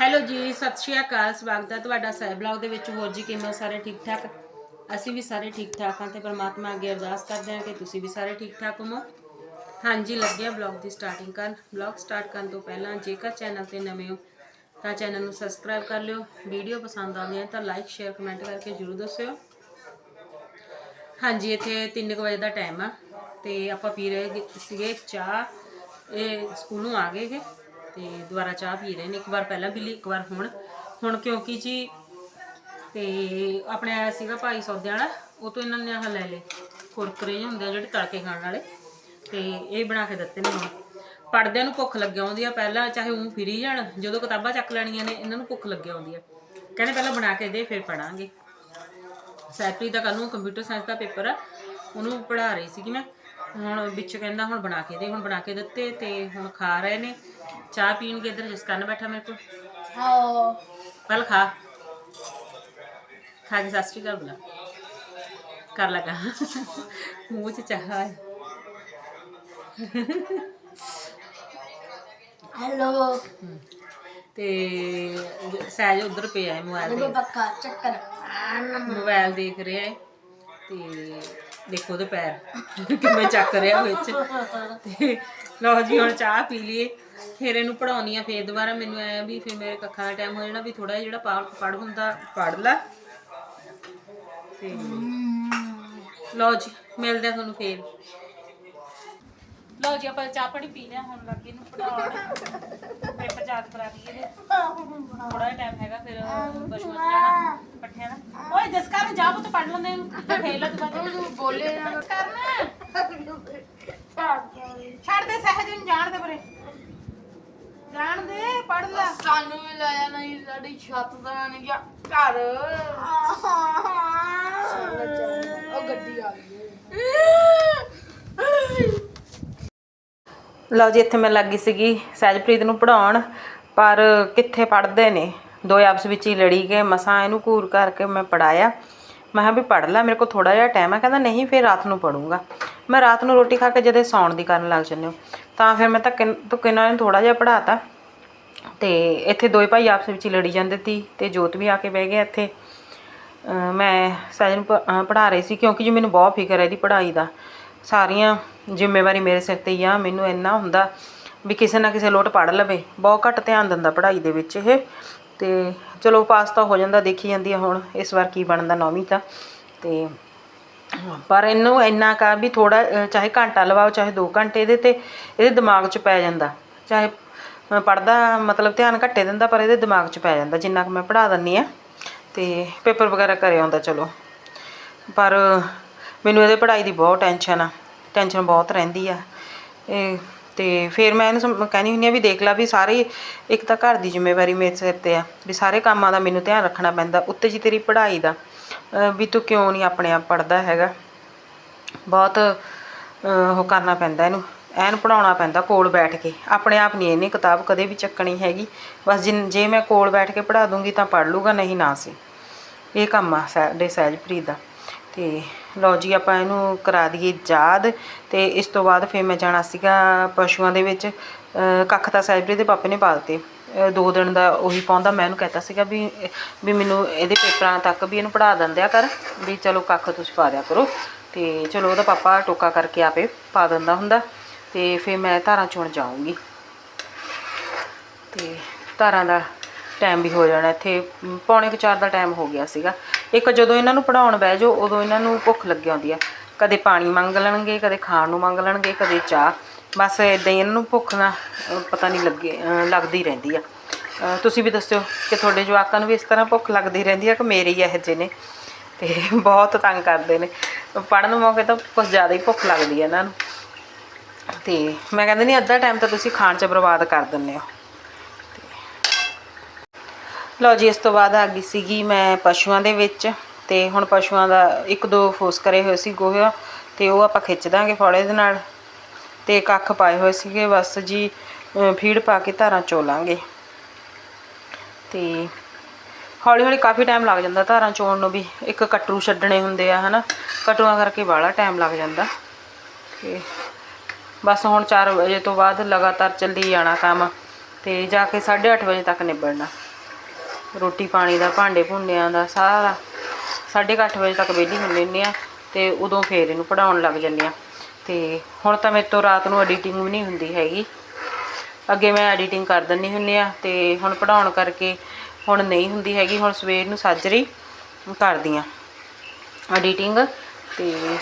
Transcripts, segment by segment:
Hello ਜੀ, ਸਤਿ ਸ਼੍ਰੀ ਅਕਾਲ, ਸਵਾਗਤ ਹੈ ਤੁਹਾਡਾ ਸਾਹਿਬ ਬਲੌਗ ਦੇ ਵਿੱਚ। ਹੋਰ ਜੀ, ਕਿਵੇਂ ਸਾਰੇ ਠੀਕ ਠਾਕ? ਅਸੀਂ ਵੀ ਸਾਰੇ ਠੀਕ ਠਾਕ ਹਾਂ ਤੇ ਪਰਮਾਤਮਾ ਅੱਗੇ ਅਰਦਾਸ ਕਰਦੇ ਹਾਂ ਕਿ ਤੁਸੀਂ ਵੀ ਸਾਰੇ ਠੀਕ ਠਾਕ ਹੋਵੋ। ਹਾਂਜੀ ਲੱਗਿਆ ਬਲੌਗ ਦੀ ਸਟਾਰਟਿੰਗ ਕਰਨ। ਬਲੌਗ ਸਟਾਰਟ ਕਰਨ ਤੋਂ ਪਹਿਲਾਂ ਜੇਕਰ ਚੈਨਲ ਤੇ ਨਵੇਂ ਹੋ, ਤਾਂ ਚੈਨਲ ਨੂੰ ਸਬਸਕ੍ਰਾਈਬ ਕਰ ਲਿਓ। ਵੀਡੀਓ ਪਸੰਦ ਆਉਂਦੀ ਹੈ ਤਾਂ ਲਾਈਕ ਸ਼ੇਅਰ ਕਮੈਂਟ ਕਰਕੇ ਜਰੂਰ ਦੱਸਿਓ। ਹਾਂਜੀ, ਇੱਥੇ 3 ਵਜੇ ਦਾ ਟਾਈਮ ਆ ਤੇ ਆਪਾਂ ਪੀ ਰਹੇ ਸੀਗੇ ਚਾਹ। ਇਹ ਸਕੂਲੋਂ ਆ ਗਏ ਇਹ। ਤੇ ਦੁਬਾਰਾ ਚਾਹ ਪੀ ਰਹੇ ਨੇ, ਇੱਕ ਵਾਰ ਪਹਿਲਾਂ ਪੀ ਲਈ, ਇੱਕ ਵਾਰ ਹੁਣ। ਹੁਣ ਕਿਉਂਕਿ ਜੀ, ਤੇ ਆਪਣੇ ਆਇਆ ਸੀਗਾ ਭਾਈ ਸੌਦੇ ਵਾਲਾ, ਉਹ ਤੋਂ ਇਹਨਾਂ ਨੇ ਆਹ ਲੈ ਲਏ, ਕੁਰਕਰੇ ਹੁੰਦੇ ਆ ਜਿਹੜੇ ਤੜਕੇ ਖਾਣ ਵਾਲੇ, ਤੇ ਇਹ ਬਣਾ ਕੇ ਦਿੱਤੇ ਨੇ ਹੁਣ। ਪੜਦਿਆਂ ਨੂੰ ਭੁੱਖ ਲੱਗਿਆ ਆਉਂਦੀ ਆ, ਪਹਿਲਾਂ ਚਾਹੇ ਉਹ ਫਿਰੀ ਜਾਣ, ਜਦੋਂ ਕਿਤਾਬਾਂ ਚੱਕ ਲੈਣੀਆਂ ਨੇ, ਇਹਨਾਂ ਨੂੰ ਭੁੱਖ ਲੱਗਿਆ ਆਉਂਦੀ ਆ। ਕਹਿੰਦੇ ਪਹਿਲਾਂ ਬਣਾ ਕੇ ਦੇ, ਫਿਰ ਪੜਾਂਗੇ ਸੈਪਰੀ ਦਾ ਕੱਲ ਨੂੰ ਕੰਪਿਊਟਰ ਸਾਇੰਸ ਦਾ ਪੇਪਰ ਆ, ਉਹਨੂੰ ਪੜ੍ਹਾ ਰਹੀ ਸੀਗੀ ਮੈਂ। ਹੁਣ ਵਿੱਚ ਕਹਿੰਦਾ ਹੁਣ ਬਣਾ ਕੇ ਦੇ ਹੁਣ ਬਣਾ ਕੇ ਦਿੱਤੇ ਤੇ ਹੁਣ ਖਾ ਰਹੇ ਨੇ। ਚਾਹ ਪੀਣਗੇ ਇੱਧਰ ਜਿਸ ਕਰਨ ਬੈਠਾ ਮੇਰੇ ਕੋਲ। ਹਾਂ ਪਹਿਲ ਖਾ। ਖਾ ਕੇ ਸਤਿ ਸ਼੍ਰੀ ਅਕਾਲ ਬੁਲਾ। ਕਰ ਲਗਾ ਮੂੰਹ ਚ ਚਾਹ ਹੈ ਹੈਲੋ। ਤੇ ਸਹਿਜ ਉਧਰ ਪਿਆ ਹੈ ਮੋਬਾਈਲ ਦੇ ਪੱਕਾ ਚੱਕਰ। ਮੋਬਾਈਲ ਦੇਖ ਰਿਹਾ ਹੈ ਤੇ ਦੇਖੋ ਉਹਦੇ ਪੈਰ ਕਿਵੇਂ ਚੱਕ ਰਿਹਾ ਵਿੱਚ। ਤੇ ਲਓ ਜੀ, ਹੁਣ ਚਾਹ ਪੀ ਲਈਏ। ਫਿਰ ਇਹਨੂੰ ਪੜਾਉਣੀ ਆ ਫੇਰ ਦੁਬਾਰਾ। ਮੈਨੂੰ ਐ ਵੀ ਫਿਰ ਮੇਰੇ ਕੱਖਾਂ ਦਾ ਟਾਈਮ ਹੋ ਜਾਣਾ ਵੀ ਥੋੜਾ ਜਿਹੜਾ ਪੜ ਹੁੰਦਾ ਪੜ ਲੈ। ਤੇ ਲਓ ਜੀ, ਮਿਲਦੇ ਆ ਤੁਹਾਨੂੰ ਫੇਰ। ਲਓ ਜੀ ਆਪਾਂ ਚਾਹ ਪਾਣੀ ਪੀ ਲਿਆ ਹੁਣ ਲੱਗੇ ਨੂੰ ਪੜਾਉਣ ਪੇਪਰ ਯਾਦ ਕਰਾ ਦਈਏ ਇਹਦੇ। ਥੋੜਾ ਟਾਈਮ ਹੈਗਾ ਫਿਰ ਬਸ਼ੂਆਂ ਚ ਜਾਣਾ ਪੱਠਿਆਂ ਦਾ। ਓਏ ਜਸਕਰ ਜਾ ਪੁੱਤ ਪੜ ਲੈਂਦੇ ਇਹਨੂੰ ਕਿੱਥੇ ਖੇਲ ਲੈ ਤੂੰ ਬੋਲੇ ਨਾ। ਕਰਨਾ? ਛੱਡ ਦੇ ਸਹਿਜ ਨੂੰ ਜਾਣ ਦੇ ਪਰੇ। ਜਾਣ ਦੇ ਪੜ ਲੈ। ਸਾਨੂੰ ਵੀ ਲਾਇਆ ਨਹੀਂ ਸਾਡੀ ਛੱਤ ਦਾ ਨਹੀਂ ਗਿਆ ਘਰ। ਉਹ ਗੱਡੀ ਆ ਗਈ। ਲਓ ਜੀ, ਇੱਥੇ ਮੈਂ ਲੱਗੀ ਸੀਗੀ ਸਹਿਜਪ੍ਰੀਤ ਨੂੰ ਪੜਾਉਣ ਪਰ ਕਿੱਥੇ ਪੜਦੇ ਨੇ? ਦੋ ਆਪਸ ਵਿੱਚ ਹੀ ਲੜੀ ਗਏ, ਮਸਾਂ ਇਹਨੂੰ ਘੂਰ ਕਰਕੇ ਮੈਂ ਪੜਾਇਆ ਮੈਂ ਕਿਹਾ ਵੀ ਪੜ ਲੈ, ਮੇਰੇ ਕੋਲ ਥੋੜਾ ਜਿਹਾ ਟਾਈਮ ਹੈ, ਕਹਿੰਦਾ ਨਹੀਂ, ਫਿਰ ਰਾਤ ਨੂੰ ਪੜੂੰਗਾ ਮੈਂ ਰਾਤ ਨੂੰ ਰੋਟੀ ਖਾ ਕੇ ਜਦੇ ਸੌਣ ਦੀ ਕਰਨ ਲੱਗ ਜੰਨੇ ਤਾਂ ਫਿਰ ਮੈਂ ਧੱਕੇ, ਧੁੱਕੇ ਨਾਲ ਇਹਨੂੰ ਥੋੜਾ ਜਿਹਾ ਪੜਾਤਾ ਤੇ ਇੱਥੇ ਦੋਏ ਭਾਈ ਆਪਸ ਵਿੱਚ ਹੀ ਲੜੀ ਜਾਂਦੇ ਸੀ, ਤੇ ਜੋਤ ਵੀ ਆ ਕੇ ਬਹਿ ਗਿਆ ਇੱਥੇ। ਮੈਂ ਸਹਿਜ ਨੂੰ ਪੜਾ ਰਹੀ ਸੀ, ਕਿਉਂਕਿ ਜੀ ਮੈਨੂੰ ਬਹੁਤ ਫਿਕਰ ਹੈ ਇਹਦੀ ਪੜ੍ਹਾਈ ਦਾ। ਸਾਰੀਆਂ ਜ਼ਿੰਮੇਵਾਰੀ ਮੇਰੇ ਸਿਰ ਤੇ ਹੀ ਆ। ਮੈਨੂੰ ਇੰਨਾ ਹੁੰਦਾ ਵੀ ਕਿਸੇ ਨਾ ਕਿਸੇ ਲੋਟ ਪੜ ਲਵੇ। ਬਹੁਤ ਘੱਟ ਧਿਆਨ ਦਿੰਦਾ ਪੜ੍ਹਾਈ ਦੇ ਵਿੱਚ ਇਹ। ਤੇ ਚਲੋ ਪਾਸ ਤਾਂ ਹੋ ਜਾਂਦਾ, ਦੇਖੀ ਜਾਂਦੀ ਆ ਹੁਣ ਇਸ ਵਾਰ ਕੀ ਬਣਦਾ ਨੌਵੀਂ ਤਾਂ। ਤੇ ਪਰ ਇਹਨੂੰ ਇੰਨਾ ਕਾ ਵੀ ਥੋੜਾ ਚਾਹੇ ਘੰਟਾ ਲਵਾਓ, ਚਾਹੇ 2 ਘੰਟੇ ਇਹਦੇ ਤੇ ਇਹਦੇ ਦਿਮਾਗ 'ਚ ਪੈ ਜਾਂਦਾ। ਚਾਹੇ ਪੜਦਾ ਮਤਲਬ ਧਿਆਨ ਘੱਟੇ ਦਿੰਦਾ, ਪਰ ਇਹਦੇ ਦਿਮਾਗ 'ਚ ਪੈ ਜਾਂਦਾ। ਜਿੰਨਾ ਕੁ ਮੈਂ ਪੜਾ ਦਿੰਨੀ ਆ। ਤੇ ਪੇਪਰ ਵਗੈਰਾ ਕਰੇ ਆਉਂਦਾ ਚਲੋ। ਪਰ ਮੈਨੂੰ ਇਹਦੇ ਪੜ੍ਹਾਈ ਦੀ ਬਹੁਤ ਟੈਨਸ਼ਨ ਆ ਟੈਨਸ਼ਨ ਬਹੁਤ ਰਹਿੰਦੀ ਆ। ਇਹ ਅਤੇ ਫਿਰ ਮੈਂ ਇਹਨੂੰ ਸਮ- ਕਹਿੰਦੀ ਹੁੰਦੀ ਹਾਂ ਵੀ ਦੇਖ ਲੈ ਵੀ ਸਾਰੇ ਇੱਕ ਤਾਂ ਘਰ ਦੀ ਜ਼ਿੰਮੇਵਾਰੀ ਮੇਰੇ ਸਿਰ ਤੇ ਆ, ਵੀ ਸਾਰੇ ਕੰਮਾਂ ਦਾ ਮੈਨੂੰ ਧਿਆਨ ਰੱਖਣਾ ਪੈਂਦਾ, ਉੱਤੇ ਜੀ ਤੇਰੀ ਪੜ੍ਹਾਈ ਦਾ ਵੀ ਤੂੰ ਕਿਉਂ ਨਹੀਂ ਆਪਣੇ ਆਪ ਪੜ੍ਹਦਾ ਹੈਗਾ। ਬਹੁਤ ਉਹ ਕਰਨਾ ਪੈਂਦਾ ਇਹਨੂੰ ਐਨ ਪੜਾਉਣਾ ਪੈਂਦਾ ਕੋਲ ਬੈਠ ਕੇ, ਆਪਣੇ ਆਪ ਨਹੀਂ, ਇਹਨੇ ਕਿਤਾਬ ਕਦੇ ਵੀ ਚੱਕਣੀ ਹੈਗੀ। ਬਸ ਜਿਨ, ਜੇ ਮੈਂ ਕੋਲ ਬੈਠ ਕੇ ਪੜਾ ਦੂੰਗੀ ਤਾਂ ਪੜ ਲੂਗਾ ਨਹੀਂ ਨਾ ਸੀ। ਇਹ ਕੰਮ ਆ ਸਾਡੇ ਸਹਿਜਪ੍ਰੀਤ ਦਾ, ਤੇ ਲਓ ਜੀ ਆਪਾਂ ਇਹਨੂੰ ਕਰਾ ਦਈਏ ਯਾਦ ਤੇ ਇਸ ਤੋਂ ਬਾਅਦ ਫਿਰ ਮੈਂ ਜਾਣਾ ਸੀਗਾ ਪਸ਼ੂਆਂ ਦੇ ਵਿੱਚ ਕੱਖ ਤਾਂ ਸਹਿਜਪ੍ਰੀਤ ਦੇ ਪਾਪੇ ਨੇ ਪਾ ਦਿੱਤੇ। ਦੋ ਦਿਨ ਦਾ ਉਹੀ ਪਾਉਂਦਾ ਮੈਂ ਇਹਨੂੰ ਕਹਿਤਾ ਸੀਗਾ ਵੀ ਵੀ ਮੈਨੂੰ ਇਹਦੇ ਪੇਪਰਾਂ ਤੱਕ ਵੀ ਇਹਨੂੰ ਪੜਾ ਦਿੰਦਿਆ ਕਰ ਵੀ ਚਲੋ ਕੱਖ ਤੁਸੀਂ ਪਾ ਦਿਆ ਕਰੋ। ਤੇ ਚਲੋ ਉਹਦਾ ਪਾਪਾ ਟੋਕਾ ਕਰਕੇ ਆਪੇ ਪਾ ਦਿੰਦਾ ਹੁੰਦਾ ਤੇ ਫਿਰ ਮੈਂ ਧਾਰਾਂ ਚੋਣ ਜਾਊਂਗੀ। ਤੇ ਧਾਰਾਂ ਦਾ ਟਾਈਮ ਵੀ ਹੋ ਜਾਣਾ ਇੱਥੇ ਮ, ਪੌਣੇ ਕੁ ਦਾ ਟਾਈਮ ਹੋ ਗਿਆ ਸੀਗਾ। ਇੱਕ ਜਦੋਂ ਇਹਨਾਂ ਨੂੰ ਪੜਾਉਣ ਬਹਿ ਜਾਓ, ਉਦੋਂ ਇਹਨਾਂ ਨੂੰ ਭੁੱਖ ਲੱਗੀ ਆਉਂਦੀ ਆ। ਕਦੇ ਪਾਣੀ ਮੰਗ ਲੈਣਗੇ, ਕਦੇ ਖਾਣ ਨੂੰ ਮੰਗ ਲੈਣਗੇ, ਕਦੇ ਚਾਹ। ਬਸ ਇਦਾਂ ਹੀ ਇਹਨਾਂ ਨੂੰ ਭੁੱਖ ਨਾ ਪਤਾ ਨਹੀਂ ਲੱਗੇ ਲੱਗਦੀ ਰਹਿੰਦੀ ਆ। ਤੁਸੀਂ ਵੀ ਦੱਸਿਓ ਕਿ ਤੁਹਾਡੇ ਜਵਾਕਾਂ ਨੂੰ ਵੀ ਇਸ ਤਰ੍ਹਾਂ ਭੁੱਖ ਲੱਗਦੀ ਰਹਿੰਦੀ ਆ ਕਿ ਮੇਰੇ ਹੀ ਇਹੋ ਜਿਹੇ ਨੇ? ਤੇ ਬਹੁਤ ਤੰਗ ਕਰਦੇ ਨੇ। ਪੜਨ ਮੌਕੇ ਤਾਂ ਕੁਝ ਜ਼ਿਆਦਾ ਹੀ ਭੁੱਖ ਲੱਗਦੀ ਆ ਇਹਨਾਂ ਨੂੰ। ਤੇ ਮੈਂ ਕਹਿੰਦੀ ਨਹੀਂ ਅੱਧਾ ਟਾਈਮ ਤਾਂ ਤੁਸੀਂ ਖਾਣ 'ਚ ਬਰਬਾਦ ਕਰ ਦਿੰਦੇ ਹੋ। ਲਓ ਜੀ, ਇਸ ਤੋਂ ਬਾਅਦ ਆ ਗਈ ਸੀਗੀ ਮੈਂ ਪਸ਼ੂਆਂ ਦੇ ਵਿੱਚ ਤੇ ਹੁਣ ਪਸ਼ੂਆਂ ਦਾ ਇੱਕ ਦੋ ਫੋਸ ਕਰੇ ਹੋਏ ਸੀ ਗੋਹਾ ਤੇ ਉਹ ਆਪਾਂ ਖਿੱਚ ਦਾਂਗੇ ਫੋੜੇ ਦੇ ਨਾਲ ਤੇ ਕੱਖ ਪਾਏ ਹੋਏ ਸੀਗੇ। ਬਸ ਜੀ ਫੀਡ ਪਾ ਕੇ ਧਾਰਾਂ ਚੋਲਾਂਗੇ ਤੇ ਹੌਲੀ ਹੌਲੀ ਕਾਫੀ ਟਾਈਮ ਲੱਗ ਜਾਂਦਾ ਧਾਰਾਂ ਚੋਣ ਨੂੰ ਵੀ। ਇੱਕ ਕਟਰੂ ਛੱਡਣੇ ਹੁੰਦੇ ਆ, ਹਨਾ? ਕਟਰੂਆਂ ਕਰਕੇ ਬਾਹਲਾ ਟਾਈਮ ਲੱਗ ਜਾਂਦਾ। ਤੇ ਬਸ ਹੁਣ 4 ਵਜੇ ਤੋਂ ਬਾਅਦ ਲਗਾਤਾਰ ਚੱਲੀ ਜਾਣਾ ਕੰਮ ਤੇ ਜਾ ਕੇ 8:30 ਵਜੇ ਤੱਕ ਨਿਬੜਨਾ। ਰੋਟੀ ਪਾਣੀ ਦਾ, ਭਾਂਡੇ ਭੁੰਡਿਆਂ ਦਾ, ਸਾਰਾ। 8:30 ਵਜੇ ਤੱਕ ਵਿਹਲੀ ਹੁੰਦੇ ਹੁੰਦੇ ਆ ਤੇ ਉਦੋਂ ਫੇਰ ਇਹਨੂੰ ਪੜਾਉਣ ਲੱਗ ਜੰਨੇ ਆ। ਤੇ ਹੁਣ ਤਾਂ ਮੇਰੇ ਤੋਂ ਰਾਤ ਨੂੰ ਐਡੀਟਿੰਗ ਵੀ ਨਹੀਂ ਹੁੰਦੀ ਹੈਗੀ। ਅੱਗੇ ਮੈਂ ਐਡੀਟਿੰਗ ਕਰ ਦਿੰਦੀ ਹੁੰਦੀ ਆ ਤੇ ਹੁਣ ਪੜਾਉਣ ਕਰਕੇ ਹੁਣ ਨਹੀਂ ਹੁੰਦੀ ਹੈਗੀ, ਹੁਣ ਸਵੇਰ ਨੂੰ ਸਾਜਰੀ ਕਰਦੀ ਆ ਐਡੀਟਿੰਗ। ਤੇ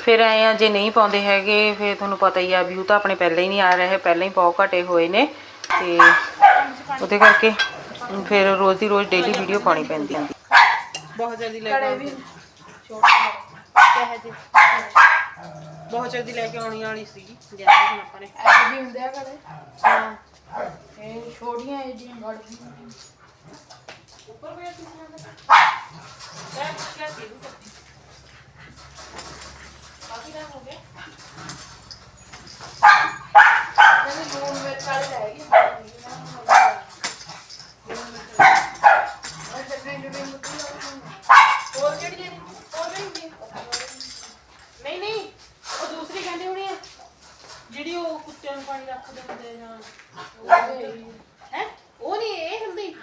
ਫਿਰ ਐ ਆ, ਜੇ ਨਹੀਂ ਪਾਉਂਦੇ ਹੈਗੇ, ਫਿਰ ਤੁਹਾਨੂੰ ਪਤਾ ਹੀ ਆ ਵਿਊ ਤਾਂ ਆਪਣੇ ਪਹਿਲਾਂ ਹੀ ਨਹੀਂ ਆ ਰਹੇ, ਪਹਿਲਾਂ ਹੀ ਬਹੁਤ ਘਟੇ ਹੋਏ ਨੇ। ਤੇ ਉਹਦੇ ਕਰਕੇ ਫਿਰ ਰੋਜ਼ ਦੀ ਰੋਜ਼ ਡੇਲੀ ਵੀਡੀਓ ਪਾਉਣੀ ਪੈਂਦੀ ਆ। ਬਹੁਤ ਜਲਦੀ ਲੈ ਕੇ ਬਹੁਤ ਜਲਦੀ ਲੈ ਕੇ ਆਉਣੀ ਵਾਲੀ ਸੀ। ਜੈਸੇ ਹੁਣ ਆਪਾਂ ਨੇ। ਐਸੇ ਵੀ ਹੁੰਦੇ ਆ ਕਦੇ ਹਾਂ। ਇਹ ਛੋਟੀਆਂ ਇਹਦੀਆਂ ਗੜਦੀਆਂ ਕਹਿੰਦੇ ਲੂਣ ਮਿਰਚ ਵਾਲੇ ਰਹਿ ਗਏ ਉਹ ਚੱਟਣੀ ਜੁੜੀ ਮੁੱਕੀ ਹੋਰ ਕਿਹੜੀ ਲੈਣੀ? ਹੋਰ ਨਹੀਂ ਹੁੰਦੀ। ਨਹੀਂ ਨਹੀਂ ਉਹ ਦੂਸਰੀ ਕਹਿੰਦੇ ਹੋਣੀ ਆ ਜਿਹੜੀ ਉਹ ਕੁੱਤਿਆਂ ਨੂੰ ਪਾਣੀ ਰੱਖ ਦਿੰਦੇ ਜਾਂ ਹੈ? ਉਹ ਨਹੀਂ ਇਹ ਹੁੰਦੀ।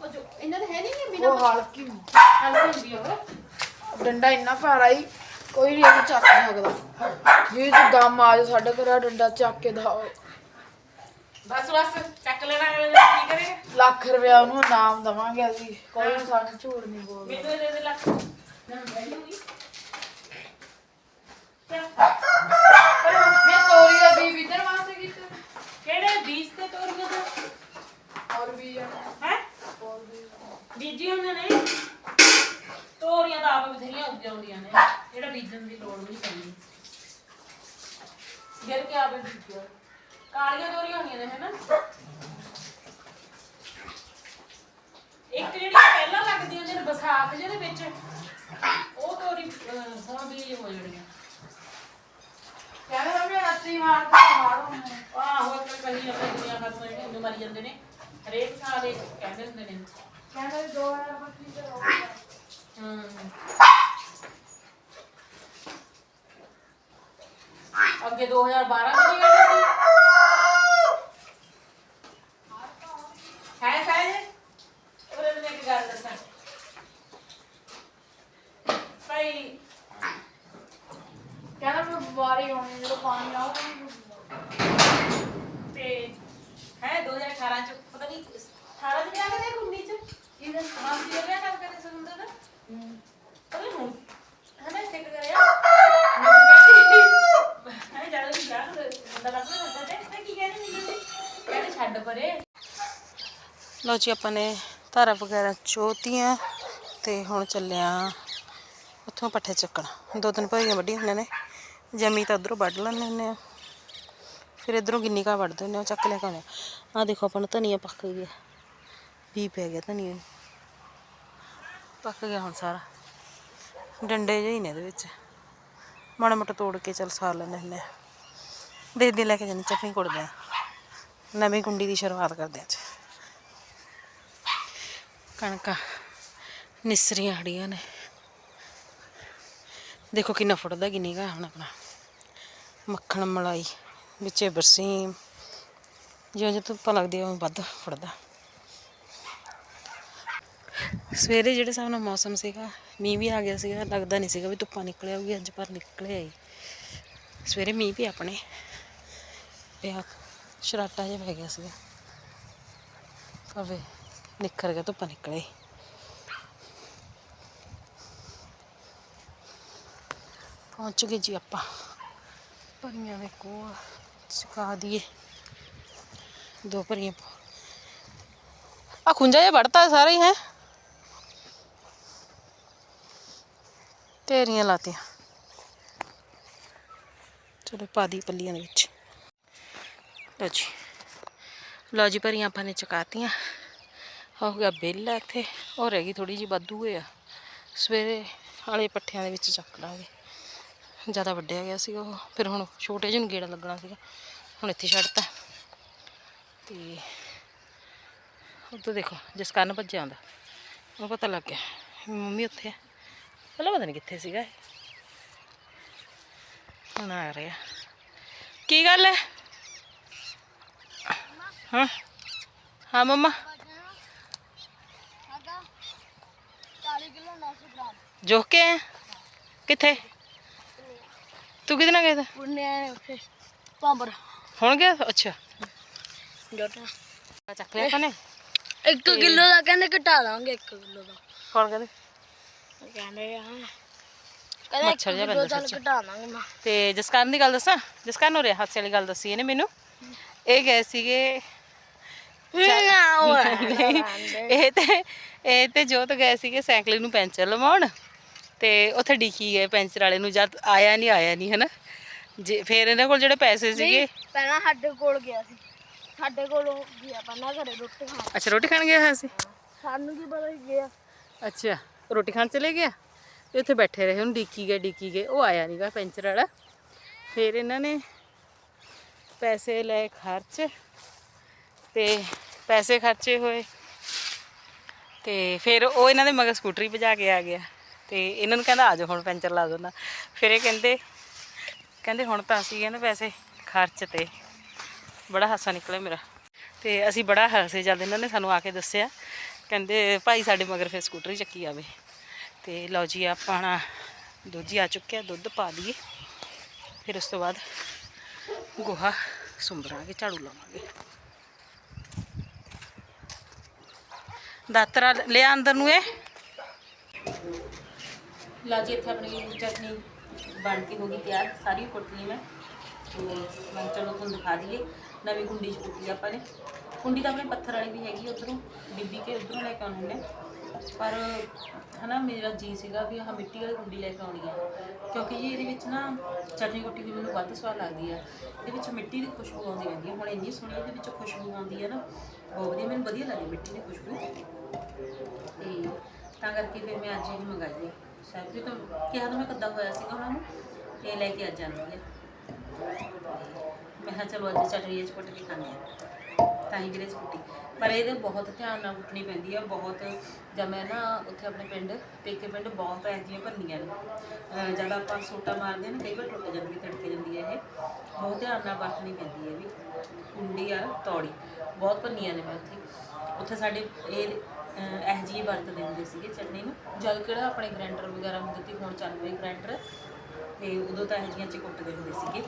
ਉਹ ਜੋ ਇਹਨਾਂ ਦੇ ਹੈ ਨਹੀਂ ਬਿਨਾ ਉਹ ਹਲਕੀ ਹਲਕੀ ਹੁੰਦੀ ਆ ਉਹ। ਡੰਡਾ ਇੰਨਾ ਭਾਰਾ ਹੀ ਕੋਈ ਨਹੀਂ ਇਹਨੂੰ ਚੱਕ ਸਕਦਾ। ਜੇ ਤੂੰ ਦਮ ਆ ਜਾ ਸਾਡੇ ਘਰ ਡੰਡਾ ਚੱਕ ਕੇ ਦਾ ਬਸ ਬਸ ਚੱਕ ਲੈਣਾ ਅਗਲੇ ਦਿਨ ਕੀ ਕਰੇਗਾ ਲੱਖ ਰੁਪਇਆ ਉਹਨੂੰ ਨਾਮ ਦਵਾਂਗੇ ਅਸੀਂ ਕੋਈ ਸਾਨੂੰ ਝੂਠ ਨਹੀਂ ਬੋਲਦਾ। ਮੈਨੂੰ ਦੇ ਦੇ ਲੱਖ। ਨਾ ਮੈਂ ਲੂੰਗੀ ਮੈਂ ਤੋਰੀ ਦਾ ਬੀ ਵਿਦਨ ਵਾਸਤੇ ਕੀਤਾ। ਕਿਹੜੇ? ਬੀਜ ਤੇ ਤੋਰੀਆਂ ਤੇ। ਔਰ ਵੀ ਆ। ਹੈ? ਬੀਜੀ ਹੁੰਦੇ ਨੇ ਤੋਰੀਆਂ ਤਾਂ ਆਪ ਬਥੇਰੀਆਂ ਉੱਗ ਜਾਂਦੀਆਂ ਨੇ। ਜਿਹੜਾ ਬੀਜਣ ਦੀ ਲੋੜ ਨਹੀਂ ਪੈਂਦੀ। ਗਿਰ ਕੇ ਆਪੇ ਬੀਜੋ ਕਾਲੀਆਂ ਤੋਰੀਆਂ ਹੁੰਦੀਆਂ ਨੇ ਹੈਨਾ? ਇੱਕ ਜਿਹੜੀ ਪਹਿਲਾਂ ਲੱਗਦੀ ਹੁੰਦੀ ਨੇ ਬਸਾਖ ਜਿਹਦੇ ਵਿੱਚ ਉਹ ਤੋਰੀ ਅਹ, ਹੁਣ ਹੋ ਜਾਣੀਆਂ। ਕਹਿੰਦੇ ਮੈਂ ਰੱਤੀ ਮਾਰ ਕੇ ਮਾਰੋ ਆਹੋ ਇੱਕ ਕਹੀ ਆਪਾਂ ਦੁਨੀਆ ਖਤਮ ਜਿਹੜੀ ਹੁੰਦੇ ਮਰ ਜਾਂਦੇ ਨੇ। ਹਰੇਕ ਸਾਲ ਇਹ ਕਹਿੰਦੇ ਹੁੰਦੇ ਨੇ। ਕਹਿੰਦੇ 2025 ਦੇ ਹੋ ਗਿਆ ਹਮ। ਅੱਗੇ 2012 ਚ ਨਹੀਂ ਗਏ ਸੀ ਹੈ ਸਾਇਦ ਉਹਦੇ ਨੇ ਇੱਕ ਗੱਲ ਦੱਸਾਂ ਭਾਈ ਕਹਿੰਦਾ ਮੈਂ ਬਿਮਾਰੀ ਹੋਣੀ ਜਦੋਂ ਪਾਣੀ ਆਊਗਾ ਤੇ ਹੈ 2018 ਚ ਪਤਾ ਨਹੀਂ 18 ਚ ਵਿਆਹ ਕਰਿਆ ਕਿ 19 ਚ ਇਹਦਾ ਸਮਾਂ ਦੀ ਵਿਆਹ ਕਰ ਕਰੇ ਸੁਣਦਾ ਨਾ ਪਤਾ ਨਹੀਂ ਹੁਣ ਹਨਾ ਚੈੱਕ ਕਰਿਆ ਮੈਨੂੰ ਕਹਿੰਦੀ ਹੈ ਜ਼ਿਆਦਾ ਨਹੀਂ ਜਾਣ ਬੰਦਾ ਲੱਗਦਾ ਹੁੰਦਾ ਤੇ ਤੇ ਕੀ ਕਹਿੰਦੇ ਮੈਨੂੰ ਕਹਿੰਦੇ ਛੱਡ ਪਰੇ ਲੋ ਜੀ, ਆਪਾਂ ਨੇ ਧਾਰਾ ਵਗੈਰਾ ਚੋਤੀਆਂ ਤੇ ਹੁਣ ਚੱਲਿਆ ਉੱਥੋਂ ਪੱਠੇ ਚੱਕਣ। ਦੋ ਤਿੰਨ ਭਰੀਆਂ ਵੱਢੀਆਂ ਹੁੰਦੀਆਂ ਨੇ। ਜਮੀ ਤਾਂ ਉਧਰੋਂ ਵੱਢ ਲੈਂਦੇ ਹੁੰਦੇ ਆ। ਫਿਰ ਇਧਰੋਂ ਗਿੰਨੀ ਕਾ ਵੱਢਦੇ ਹੁੰਦੇ ਆ ਚੱਕ ਲਿਆ ਕਾਣੇ ਆ। ਦੇਖੋ, ਆਪਾਂ ਨੂੰ ਧਨੀਆ ਪੱਕ ਗਿਆ। ਵੀ ਪੈ ਗਿਆ ਧਨੀਆ। ਪੱਕ ਗਿਆ ਹੁਣ ਸਾਰਾ। ਡੰਡੇ ਜਿਹੇ ਨੇ ਇਹਦੇ ਵਿੱਚ। ਮਾੜਾ ਮੋਟਾ ਤੋੜ ਕੇ ਚੱਲ ਸਾਰ ਲੈਂਦੇ ਹੁੰਦੇ ਆ। ਦੇਖਦੇ ਲੈ ਕੇ ਜਾਂਦੇ ਚਟਨੀ ਕੁੜਦੇ ਆ। ਨਵੀਂ ਕੁੰਡੀ ਦੀ ਸ਼ੁਰੂਆਤ ਕਰਦੇ ਆ ਅੱਜ। ਕਣਕਾਂ ਨਿਸਰੀਆਂ ਹੜੀਆਂ ਨੇ। ਦੇਖੋ ਕਿੰਨਾ ਫੁੱਟਦਾ, ਕਿੰਨੀ ਗਾ ਹੁਣ ਆਪਣਾ। ਮੱਖਣ, ਮਲਾਈ, ਵਿੱਚੇ ਬਰਸੀਮ ਜਿਉਂ ਜਿਉਂ ਧੁੱਪਾਂ ਲੱਗਦੀ ਉਵੇਂ ਵੱਧ ਫੁੱਟਦਾ। ਸਵੇਰੇ ਜਿਹੜੇ ਹਿਸਾਬ ਨਾਲ ਮੌਸਮ ਸੀਗਾ, ਮੀਂਹ ਵੀ ਆ ਗਿਆ ਸੀਗਾ, ਲੱਗਦਾ ਨਹੀਂ ਸੀਗਾ ਵੀ ਧੁੱਪਾਂ ਨਿਕਲ ਆਉਗੀ ਅੱਜ ਪਰ ਨਿਕਲੇ ਆਈ ਸਵੇਰੇ ਮੀਂਹ ਵੀ ਆਪਣੇ, ਪਿਆ, ਸ਼ਰਾਟਾ ਜਿਹਾ ਪੈ ਗਿਆ ਸੀਗਾ। ਭਾਵੇਂ ਨਿੱਖਰ ਗਿਆ ਧੁੱਪਾਂ ਨਿਕਲੇ ਪਹੁੰਚ ਗਏ ਜੀ ਆਪਾਂ ਭਰੀਆਂ ਦੇ ਕੋਲ ਸੁਕਾ ਦਈਏ ਦੋ ਭਰੀਆਂ ਆ ਖੁੰਝਾ ਜਿਹਾ ਵੜਤਾ ਸਾਰਾ ਹੀ ਹੈ ਢੇਰੀਆਂ ਲਾਤੀਆਂ ਚਲੋ ਪਾ ਦੀ ਪੱਲੀਆਂ ਦੇ ਵਿੱਚ ਲਓ ਜੀ ਲਓ ਜੀ ਭਰੀਆਂ ਆਪਾਂ ਨੇ ਚਕਾਤੀਆਂ ਹੋ ਗਿਆ ਬਿੱਲ ਆ ਇੱਥੇ, ਉਹ ਰਹਿ ਗਈ ਥੋੜੀ ਜੀ ਵਾਧੂ ਆ। ਸਵੇਰੇ ਵਾਲੇ ਪੱਠਿਆਂ ਦੇ ਵਿੱਚ ਚੱਕ ਲਾਂਗੇ। ਜ਼ਿਆਦਾ ਵੱਡਿਆ ਗਿਆ ਸੀਗਾ ਉਹ, ਫਿਰ ਹੁਣ ਛੋਟੇ ਜਿਹੇ ਨੂੰ ਗੇੜਾ ਲੱਗਣਾ ਸੀਗਾ, ਹੁਣ ਇੱਥੇ ਛੱਡਤਾ। ਤੇ ਉੱਧਰ ਦੇਖੋ ਜਿਸ ਕਾਰਨ ਭੱਜਿਆ ਆਉਂਦਾ। ਉਹ ਪਤਾ ਲੱਗ ਗਿਆ ਮੰਮੀ ਉੱਥੇ ਆ। ਪਹਿਲਾਂ ਪਤਾ ਨਹੀਂ ਕਿੱਥੇ ਸੀਗਾ ਹੁਣ ਆ ਰਿਹਾ। ਕੀ ਗੱਲ ਹੈ? ਹਾਂ? ਹਾਂ, ਮੰਮਾ? ਆਇਆ ਕਿੱਥੇ? ਤੂੰ ਕਿਹਦੇ ਨਾਲ ਗਿਆ ਤਾ? ਪੁੰਨੇ ਉੱਥੇ ਪੰਬਰ ਹੁਣ ਗਿਆ? ਅੱਛਾ। ਜੋਟਾ ਚੱਕ ਲਿਆ ਕਨੇ 1 ਕਿਲੋ ਦਾ ਕਹਿੰਦੇ ਘਟਾ ਦਾਂਗੇ 1 ਕਿਲੋ ਦਾ। ਕੌਣ ਕਹਿੰਦੇ? ਕਹਿੰਦੇ ਆ ਕਹਿੰਦੇ ਮੱਛਰ ਜਿਹਾ ਪੈਂਦਾ ਸੱਚ। ਘਟਾ ਦਾਂਗੇ ਮੈਂ। ਤੇ ਜਸਕਰਨ ਦੀ ਗੱਲ ਦੱਸਾਂ? ਜਸਕਰਨ ਹੋ ਰਿਹਾ ਹਾਸੇ ਵਾਲੀ ਗੱਲ ਦੱਸੀ ਇਹਨੇ ਮੈਨੂੰ। ਇਹ ਗਏ ਸੀਗੇ ਨਾ ਉਹ ਇਹ ਤੇ ਇਹ ਤੇ ਜੋਤ ਗਏ ਸੀਗੇ ਸਾਈਕਲ ਨੂੰ ਪੈਂਚਰ ਲਵਾਉਣ ਤੇ ਉੱਥੇ ਡਿੱਕੀ ਗਏ ਪੈਂਚਰ ਵਾਲੇ ਨੂੰ ਜਦ ਆਇਆ ਨਹੀਂ ਆਇਆ ਨਹੀਂ ਹਨਾ? ਜੇ ਫਿਰ ਇਹਨਾਂ ਕੋਲ ਜਿਹੜੇ ਪੈਸੇ ਸੀਗੇ ਪਹਿਲਾਂ ਸਾਡੇ ਕੋਲ ਗਿਆ ਸੀ। ਸਾਡੇ ਕੋਲ ਉਹ ਗਿਆ ਪਹਿਲਾਂ ਘਰੇ ਰੋਟੀ ਖਾਣ। ਅੱਛਾ ਰੋਟੀ ਖਾਣ ਗਿਆ ਹੋਇਆ ਸੀ? ਸਾਨੂੰ ਕੀ ਪਤਾ ਸੀ ਗਿਆ। ਅੱਛਾ ਰੋਟੀ ਖਾਣ ਚਲੇ ਗਿਆ? ਤੇ ਉੱਥੇ ਬੈਠੇ ਰਹੇ ਉਹਨੂੰ ਡਿੱਕੀ ਗਏ ਡਿੱਕੀ ਗਏ। ਉਹ ਆਇਆ ਨਹੀਂਗਾ ਪੈਂਚਰ ਵਾਲਾ। ਫਿਰ ਇਹਨਾਂ ਨੇ ਪੈਸੇ ਲਏ ਖਰਚ ਤੇ ਪੈਸੇ ਖਰਚੇ ਹੋਏ। ਤੇ ਫਿਰ ਉਹ ਇਹਨਾਂ ਦੇ ਮਗਰ ਸਕੂਟਰੀ ਭਜਾ ਕੇ ਆ ਗਿਆ। ਤੇ ਇਹਨਾਂ ਨੂੰ ਕਹਿੰਦਾ, ਆ ਜਾਓ, ਹੁਣ ਪੈਂਚਰ ਲਾ ਦਿੰਦਾ ਫਿਰ ਇਹ ਕਹਿੰਦੇ ਕਹਿੰਦੇ, ਹੁਣ ਤਾਂ ਅਸੀਂ ਕਹਿੰਦੇ ਪੈਸੇ ਖਰਚ ਤੇ। ਬੜਾ ਹਾਸਾ ਨਿਕਲਿਆ ਮੇਰਾ। ਤੇ ਅਸੀਂ ਬੜਾ ਹਾਸੇ ਜਦ ਇਹਨਾਂ ਨੇ ਸਾਨੂੰ ਆ ਕੇ ਦੱਸਿਆ। ਕਹਿੰਦੇ, ਭਾਈ ਸਾਡੇ ਮਗਰ ਫਿਰ ਸਕੂਟਰੀ ਚੱਕੀ ਆਵੇ। ਤੇ ਲਓ ਜੀ, ਆਪਾਂ ਨਾ ਦੋਜੀ ਆ ਚੁੱਕਿਆ, ਦੁੱਧ ਪਾ ਦਈਏ। ਫਿਰ ਉਸ ਤੋਂ ਬਾਅਦ ਗੋਹਾ ਸੁੰਬਰਾਂਗੇ, ਝਾੜੂ ਲਾਵਾਂਗੇ। ਦਾਤਰਾ ਲਿਆ ਅੰਦਰ ਨੂੰ ਇਹ। ਲਓ ਜੀ, ਇੱਥੇ ਆਪਣੀ ਚਟਨੀ ਬਣ ਕੇ ਹੋ ਗਈ ਤਿਆਰ, ਸਾਰੀ ਕੁੱਟ ਲਈ ਮੈਂ। ਤੇ ਮੈਂ ਚਲੋ ਤੁਹਾਨੂੰ ਦਿਖਾ ਦਈਏ, ਨਵੀਂ ਕੁੰਡੀ ਚ ਕੁੱਟੀ ਆਪਾਂ ਨੇ। ਕੁੰਡੀ ਤਾਂ ਆਪਣੇ ਪੱਥਰ ਵਾਲੀ ਵੀ ਹੈਗੀ ਉਧਰੋਂ, ਬੀਬੀ ਕੇ ਉਧਰੋਂ ਲੈ ਕੇ ਆਉਣੇ ਨੇ ਪਰ ਹਨਾ, ਮੇਰਾ ਜੀ ਸੀਗਾ ਵੀ ਆਹ ਮਿੱਟੀ ਵਾਲੀ ਕੁੰਡੀ ਲੈ ਕੇ ਆਉਣੀ ਆ। ਕਿਉਂਕਿ ਜੀ ਇਹਦੇ ਵਿੱਚ ਨਾ ਚਟਨੀ ਕੁੱਟੀ ਹੋਈ, ਮੈਨੂੰ ਵੱਧ ਸਵਾਦ ਲੱਗਦੀ ਆ। ਇਹਦੇ ਵਿੱਚ ਮਿੱਟੀ ਦੀ ਖੁਸ਼ਬੂ ਆਉਂਦੀ ਰਹਿੰਦੀ ਆ। ਹੁਣ ਇੰਨੀ ਸੋਹਣੀ ਇਹਦੇ ਵਿੱਚ ਖੁਸ਼ਬੂ ਆਉਂਦੀ ਹੈ ਨਾ ਬਹੁਤ ਵਧੀਆ, ਮੈਨੂੰ ਵਧੀਆ ਲੱਗਦੀ ਮਿੱਟੀ ਦੀ ਖੁਸ਼ਬੂ। ਤੇ ਤਾਂ ਕਰਕੇ ਫਿਰ ਮੈਂ ਅੱਜ ਇਹ ਮੰਗਾਈ ਹੈ ਸਾਹਿਬ ਜੀ ਤੋਂ ਕਿਹਾ ਤਾਂ ਮੈਂ ਕੱਦਾ ਹੋਇਆ ਸੀਗਾ ਉਹਨਾਂ ਨੂੰ, ਤੇ ਲੈ ਕੇ ਅੱਜ ਆਉਂਦੀ ਹੈ ਮੈਂ ਕਿਹਾ ਚਲੋ ਅੱਜ ਚਟਨੀ ਚ ਕੁੱਟ ਕੇ ਖਾਂਦੇ ਆ। ਤਾਂ ਹੀ ਵੀਰੇ ਚ ਪਰ ਇਹਦੇ ਬਹੁਤ ਧਿਆਨ ਨਾਲ ਕੁੱਟਣੀ ਪੈਂਦੀ ਆ, ਬਹੁਤ ਜਦ ਮੈਂ ਨਾ ਉੱਥੇ ਆਪਣੇ ਪਿੰਡ, ਪੇਕੇ ਪਿੰਡ ਬਹੁਤ ਐ ਜਿਹੀਆਂ ਭੰਨੀਆਂ ਨੇ। ਜਦ ਆਪਾਂ ਸੋਟਾ ਮਾਰਦੇ ਆ ਨਾ, ਕਈ ਵਾਰ ਟੁੱਟ ਜਾਂਦੀ, ਤੜਕੇ ਜਾਂਦੀ ਹੈ ਇਹ। ਬਹੁਤ ਧਿਆਨ ਨਾਲ ਵਰਤਣੀ ਪੈਂਦੀ ਹੈ ਵੀ। ਕੁੰਡੀ ਆ, ਤੌੜੀ। ਬਹੁਤ ਭੰਨੀਆਂ ਨੇ ਮੈਂ ਉੱਥੇ। ਉੱਥੇ ਸਾਡੇ ਇਹ ਇਹ ਜੀ ਵਰਤਦੇ ਹੁੰਦੇ ਸੀਗੇ ਚਟਨੀ ਨੂੰ। ਜਦ ਕਿਹੜਾ ਆਪਣੇ ਗ੍ਰਾਈਂਡਰ ਵਗੈਰਾ ਹੁੰਦੇ ਸੀ ਹੁਣ ਚੱਲ ਪਏ ਗ੍ਰਾਈਂਡਰ ਤੇ ਉਦੋਂ ਤਾਂ ਇਹ ਜੀਆਂ ਚ ਕੁੱਟਦੇ ਹੁੰਦੇ ਸੀਗੇ।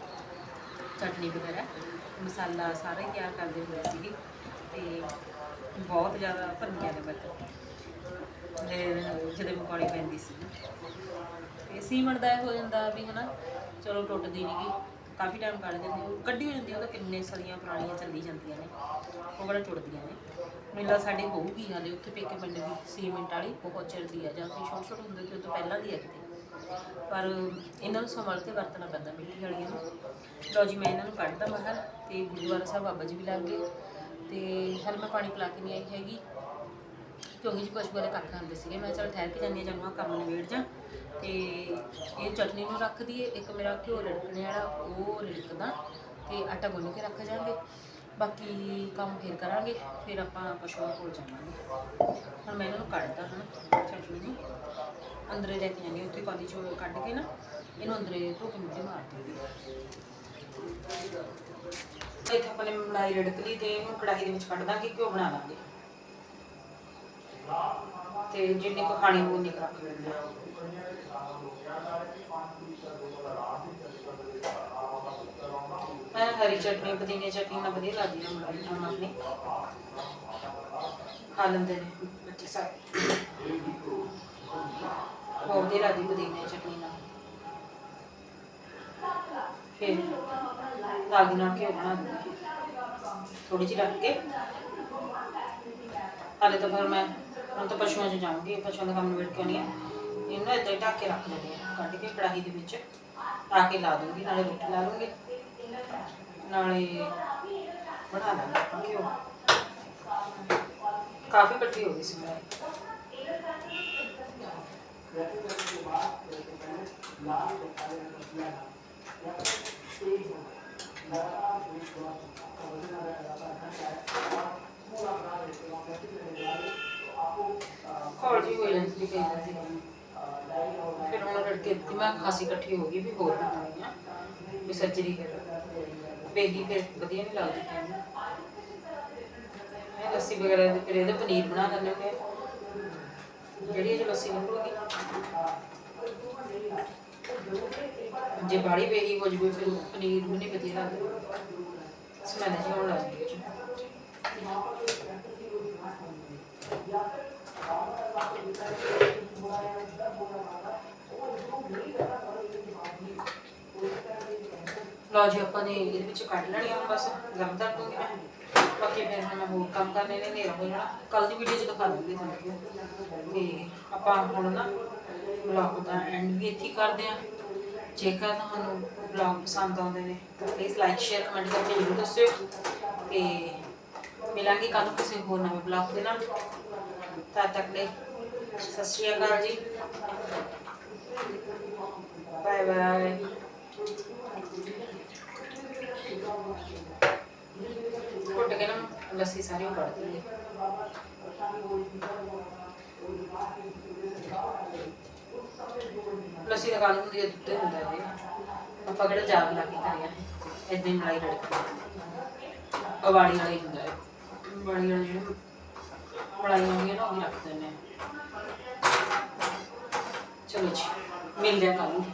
ਚਟਨੀ ਵਗੈਰਾ, ਮਸਾਲਾ ਸਾਰਾ ਹੀ ਤਿਆਰ ਕਰਦੇ ਹੋਏ ਸੀਗੇ ਤੇ ਬਹੁਤ ਜ਼ਿਆਦਾ ਭੰਨੀਆਂ ਨੇ ਮੈਂ ਜਦੋਂ ਮਕਾਉਣੀ ਪੈਂਦੀ ਸੀ। ਤੇ ਸੀਮਟ ਦਾ ਇਹ ਹੋ ਜਾਂਦਾ ਵੀ ਹਨਾ, ਚਲੋ ਟੁੱਟਦੀ ਨਹੀਂਗੀ ਕਾਫੀ ਟਾਈਮ ਕੱਢ ਜਾਂਦੀ ਉਹ ਕੱਢੀ ਹੋ ਜਾਂਦੀ ਉਹ ਤਾਂ ਕਿੰਨੇ ਸਦੀਆਂ ਪੁਰਾਣੀਆਂ ਚੱਲੀ ਜਾਂਦੀਆਂ ਨੇ, ਉਹ ਬੜਾ ਟੁੱਟਦੀਆਂ ਨੇ। ਮੇਲਾ ਸਾਡੇ ਹੋਊਗੀ ਹਾਲੇ, ਉੱਥੇ ਪੇਕੇ ਪਿੰਡ ਵੀ ਸੀਮੈਂਟ ਵਾਲੀ ਬਹੁਤ ਚਿਰ ਦੀ ਆ, ਜਾਂ ਅਸੀਂ ਛੋਟੇ ਛੋਟੇ ਹੁੰਦੇ ਸੀ ਉਹ ਤੋਂ ਪਹਿਲਾਂ ਦੀ ਆ ਕਿਤੇ। ਪਰ ਇਹਨਾਂ ਨੂੰ ਸੰਭਾਲ ਕੇ ਵਰਤਣਾ ਪੈਂਦਾ ਮਿੱਟੀ ਵਾਲੀਆਂ ਨੂੰ। ਲਓ ਜੀ, ਮੈਂ ਇਹਨਾਂ ਨੂੰ ਕੱਢਦਾ ਬਾਹਰ ਤੇ ਗੁਰਦੁਆਰਾ ਸਾਹਿਬ ਬਾਬਾ ਜੀ ਵੀ ਲੱਗ ਗਏ ਤੇ ਹਾਲੇ ਮੈਂ ਪਾਣੀ ਪਿਲਾ ਕੇ ਨਹੀਂ ਆਈ ਹੈਗੀ। ਕਿਉਂਕਿ ਜੀ ਪਸ਼ੂ ਵਾਲੇ ਕੱਖ ਆਉਂਦੇ ਸੀਗੇ। ਮੈਂ ਚਲ ਠਹਿਰ ਕੇ ਜਾਂਦੀ ਹਾਂ ਜਾਨੂੰ ਆ ਕੰਮ ਨਿਬੇੜ ਜਾ। ਤੇ ਇਹ ਚਟਨੀ ਨੂੰ ਰੱਖ ਦਈਏ। ਇੱਕ ਮੇਰਾ ਘਿਓ ਰਿੜਕਣੇ ਵਾਲਾ, ਉਹ ਰਿੜਕਦਾ ਤੇ ਆਟਾ ਗੁੰਨ ਕੇ ਰੱਖ ਜਾਾਂਗੇ। ਬਾਕੀ ਕੰਮ ਫਿਰ ਕਰਾਂਗੇ, ਫਿਰ ਆਪਾਂ ਪਸ਼ੂਆਂ ਕੋਲ ਜਾਵਾਂਗੇ। ਹੁਣ ਮੈਂ ਇਹਨਾਂ ਨੂੰ ਕੱਢਦਾ ਹਾਂ। ਚਟਨੀ ਅੰਦਰੇ ਲੈ ਕੇ ਜਾਂਦੀ ਹਾਂ, ਉੱਥੇ ਕਾਲੀ ਚੋਂ ਕੱਢ ਕੇ ਨਾ ਇਹਨੂੰ ਅੰਦਰੇ ਧੋ ਕੇ ਮਿੱਟੀ ਮਾਰ ਦਿੰਦੀ ਇੱਥੇ ਆਪਾਂ ਨੇ ਮਲਾਈ ਰਿੜਕ ਲਈ ਤੇ ਇਹਨੂੰ ਕੜਾਹੀ ਦੇ ਵਿੱਚ ਕੱਢ ਦਾਂਗੇ ਘਿਓ ਬਣਾ ਲਾਂਗੇ। ਤੇ ਜਿੰਨੀ ਕੁ ਖਾਣੀ ਹੋਊ ਉਨੀ ਕੁ ਰੱਖ ਲੈਂਦੇ ਹਾਂ। ਮੈਂ ਹਰੀ ਚਟਨੀ ਪੁਦੀਨੇ ਚਟਨੀ ਨਾਲ ਵਧੀਆ ਲੱਗਦੀ ਹੈ ਮਲਾਈ ਨਾਲ ਆਪਣੀ ਖਾ ਲੈਂਦੇ ਨੇ ਬੱਚੇ ਸਾਰੇ। ਬਹੁਤ ਵਧੀਆ ਲੱਗਦੀ ਪੁਦੀਨੇ ਚਟਨੀ ਨਾਲ। ਫਿਰ ਦਾਗੀ ਨਾਲ ਘਿਓ ਬਣਾ ਦਿੰਦੀ ਥੋੜੀ ਜਿਹੀ ਰੱਖ ਕੇ। ਹਾਲੇ ਤਾਂ ਫਿਰ ਮੈਂ, ਹੁਣ ਤਾਂ ਪਸ਼ੂਆਂ 'ਚ ਜਾਊਂਗੀ, ਪਸ਼ੂਆਂ ਦਾ ਕੰਮ ਨਿਬੜ ਕੇ ਆਉਣੀ ਆ। ਇਹਨੂੰ ਏਦਾਂ ਹੀ ਢੱਕ ਕੇ ਰੱਖ ਲੈਂਦੇ ਆ, ਕੱਢ ਕੇ ਕੜਾਹੀ ਦੇ ਵਿੱਚ। ਆ ਕੇ ਲਾ ਦੂੰਗੀ, ਨਾਲੇ ਰੋਟੀ ਲਾ ਲੂੰਗੀ। ਨਾਲੇ ਬਣਾ ਲਾਂਗੇ ਆਪਾਂ ਘਿਓ। ਕਾਫੀ ਇਕੱਠੀ ਹੋ ਗਈ ਸੀ ਮੈਂ। ਫਿਰ ਰੜਕੇ ਦਿਮਾਗ ਖਾਸੀ ਇਕੱਠੀ ਹੋ ਗਈ ਵੀ ਹੋਰ ਵੀ ਫਿਰ ਬੇਗੀ ਫਿਰ ਵਧੀਆ ਨਹੀਂ ਲੱਗਦੀ ਲੱਸੀ ਵਗੈਰਾ ਦੇ ਫਿਰ ਇਹਦੇ ਪਨੀਰ ਬਣਾ ਹੁੰਦੇ ਆ ਜਿਹੜੀ ਇਹ ਲੱਸੀ ਨਿਕਲੂਗੀ। ਜੇ ਬਾੜੀ ਬੇਹੀ ਹੋ ਜਵੇ ਫਿਰ ਪਨੀਰ ਵੀ ਨਹੀਂ ਵਧੀਆ ਲੱਗਦਾ। ਸਮੈਲ ਜਿਹੀ ਆਉਣ ਲੱਗ ਜਾਂਦੀ ਲਓ ਜੀ, ਆਪਾਂ ਨੇ ਇਹਦੇ ਵਿੱਚ ਕੱਢ ਲੈਣੀ ਆ, ਬਸ ਗਰਮ ਕਰ ਦੂੰਗੀ ਮੈਂ। ਬਾਕੀ ਫਿਰ ਹੁਣ ਮੈਂ ਹੋਰ ਕੰਮ ਕਰਨੇ ਨੇ, ਹਨੇਰਾ ਹੋ ਜਾਣਾ। ਕੱਲ ਦੀ ਵੀਡੀਓ 'ਚ ਦਿਖਾ ਦੂੰਗੀ ਤੁਹਾਨੂੰ। ਤੇ ਆਪਾਂ ਹੁਣ ਨਾ ਵਲੌਗ ਦਾ ਐਂਡ ਵੀ ਇੱਥੇ ਕਰਦੇ ਆ ਜੇਕਰ ਤੁਹਾਨੂੰ ਵਲੌਗ ਪਸੰਦ ਆਉਂਦੇ ਨੇ, ਤਾਂ ਪਲੀਜ਼ ਲਾਈਕ ਸ਼ੇਅਰ ਕਮੈਂਟ ਕਰਕੇ ਜ਼ਰੂਰ ਦੱਸਿਓ। ਤੇ ਮਿਲਾਂਗੇ ਕੱਲ ਕਿਸੇ ਹੋਰ ਨਵੇਂ ਵਲੌਗ ਦੇ ਨਾਲ। ਤਦ ਤੱਕ ਲਈ ਸਤਿ ਸ਼੍ਰੀ ਅਕਾਲ ਜੀ। ਬਾਏ ਬਾਏ ਘੁੱਟ ਕੇ ਨਾ ਲੱਸੀ ਸਾਰੀ ਕੱਢ ਦਿੰਦੀ। ਲੱਸੀ ਦਾ ਕਾਲ ਹੁੰਦੀ ਦੁੱਧ ਹੁੰਦਾ ਹੈ ਆਪਾਂ ਕਿਹੜਾ ਜਾਗ ਲਾ ਕੇ ਕਰਿਆ ਇਦਾਂ ਹੀ ਮਲਾਈ ਰੜਕ ਅਵਾੜੀ ਵਾਲੀ ਹੁੰਦਾ ਹੈ ਵਾਲੀ ਵਾਲੀ ਜਿਹੜੀ ਮਲਾਈ ਹੁੰਦੀ ਹੈ ਨਾ ਉਹ ਰੱਖ ਦਿੰਦੇ ਚਲੋ ਜੀ, ਮਿਲਦੇ ਆ ਕੱਲ ਨੂੰ।